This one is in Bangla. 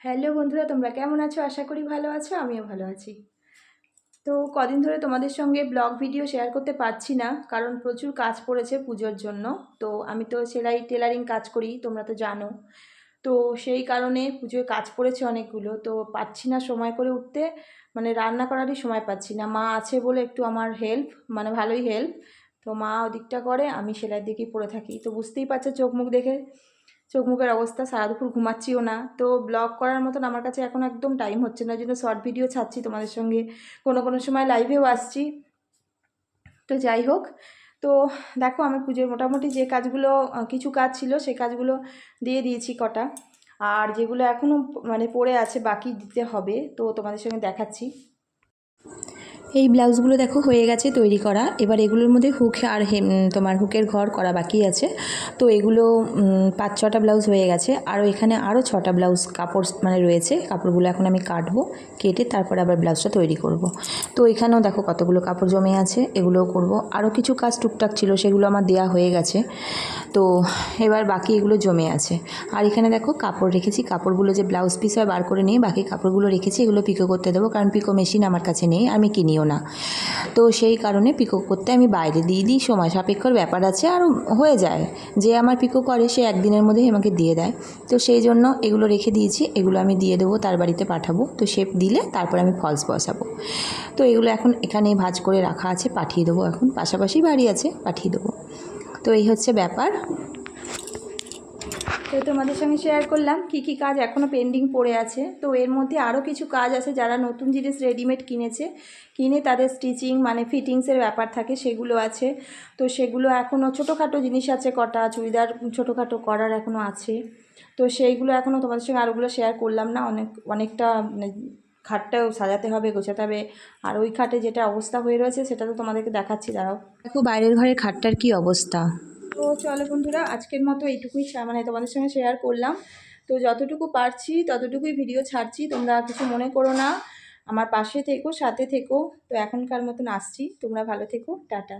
হ্যালো বন্ধুরা, তোমরা কেমন আছো? আশা করি ভালো আছো, আমিও ভালো আছি। তো কদিন ধরে তোমাদের সঙ্গে ব্লগ ভিডিও শেয়ার করতে পারছি না, কারণ প্রচুর কাজ পড়েছে পুজোর জন্য। তো আমি তো সেলাই টেলারিং কাজ করি, তোমরা তো জানো। তো সেই কারণে পুজোয় কাজ পড়েছে অনেকগুলো, তো পাচ্ছি না সময় করে উঠতে। মানে রান্না করারই সময় পাচ্ছি না। মা আছে বলে একটু আমার হেল্প মানে ভালোই হেল্প তো মা ওদিকটা করে, আমি সেলাইয়ের দিকেই পড়ে থাকি। তো বুঝতেই পারছ চোখ মুখ দেখে। চোখ মুখের অবস্থা সারা দুপুর ঘুমাচ্ছিও না। তো ব্লগ করার মতন আমার কাছে এখন একদম টাইম হচ্ছে না। জন্য শর্ট ভিডিও ছাড়ছি তোমাদের সঙ্গে। কোনো কোনো সময় লাইভেও আসছি। তো যাই হোক, তো দেখো আমি পুজোর মোটামুটি যে কাজগুলো কিছু কাজ ছিল সেই কাজগুলো দিয়ে দিয়েছি কটা। আর যেগুলো এখনও মানে পড়ে আছে বাকি দিতে হবে, তো তোমাদের সঙ্গে দেখাচ্ছি। এই ব্লাউজগুলো দেখো হয়ে গেছে তৈরি করা। এবার এগুলোর মধ্যে হুক আর হেম তোমার হুকের ঘর করা বাকি আছে। তো এগুলো পাঁচ ছটা ব্লাউজ হয়ে গেছে। আরও এখানে আরও ছটা ব্লাউজ কাপড় মানে রয়েছে। কাপড়গুলো এখন আমি কাটবো, কেটে তারপরে আবার ব্লাউজটা তৈরি করব। তো এখানেও দেখো কতগুলো কাপড় জমে আছে, এগুলোও করব। আরও কিছু কাজ টুকটাক ছিল, সেগুলো আমার দেয়া হয়ে গেছে। তো এবার বাকি এগুলো জমে আছে। আর এখানে দেখো কাপড় রেখেছি। কাপড়গুলো যে ব্লাউজ পিস হয় বার করে নিয়ে বাকি কাপড়গুলো রেখেছি, এগুলো পিকো করতে দেবো। কারণ পিকো মেশিন আমার কাছে নেই, আমি কিনিও না। তো সেই কারণে পিকো করতে আমি বাইরে দিয়ে দিই, সময় সাপেক্ষর ব্যাপার আছে আর হয়ে যায়। যে আমার পিকো করে, সে একদিনের মধ্যেই আমাকে দিয়ে দেয়। তো সেই জন্য এগুলো রেখে দিয়েছি, এগুলো আমি দিয়ে দেবো, তার বাড়িতে পাঠাবো। তো শেপ দিলে তারপর আমি ফলস বসাবো। তো এগুলো এখন এখানে ভাজ করে রাখা আছে, পাঠিয়ে দেবো এখন। পাশাপাশি বাড়ি আছে, পাঠিয়ে দেবো। তো এই হচ্ছে ব্যাপার। তো তোমাদের সঙ্গে শেয়ার করলাম কি কি কাজ এখনও পেন্ডিং পড়ে আছে। তো এর মধ্যে আরও কিছু কাজ আছে যারা নতুন জিনিস রেডিমেড কিনেছে। কিনে তাদের স্টিচিং মানে ফিটিংসের ব্যাপার থাকে সেগুলো আছে। তো সেগুলো এখনও ছোটোখাটো জিনিস আছে কটা, চুড়িদার ছোটোখাটো করার এখনও আছে। তো সেইগুলো এখনও তোমাদের সঙ্গে আরোগুলো শেয়ার করলাম না, অনেক, অনেকটা মানে খাটটাও সাজাতে হবে, গোছাতে হবে। আর ওই খাটে যেটা অবস্থা হয়ে রয়েছে সেটা তো তোমাদেরকে দেখাচ্ছি, দাঁড়াও। দেখো বাইরের ঘরের খাটটার কি অবস্থা। তো চলো বন্ধুরা, আজকের মতো এইটুকুই মানে তোমাদের সঙ্গে শেয়ার করলাম। তো যতটুকু পারছি, ততটুকুই ভিডিও ছাড়ছি, তোমরা কিছু মনে করো না। আমার পাশে থেকো, সাথে থেকো। তো এখনকার মতন আসছি। তোমরা ভালো থেকো। টাটা।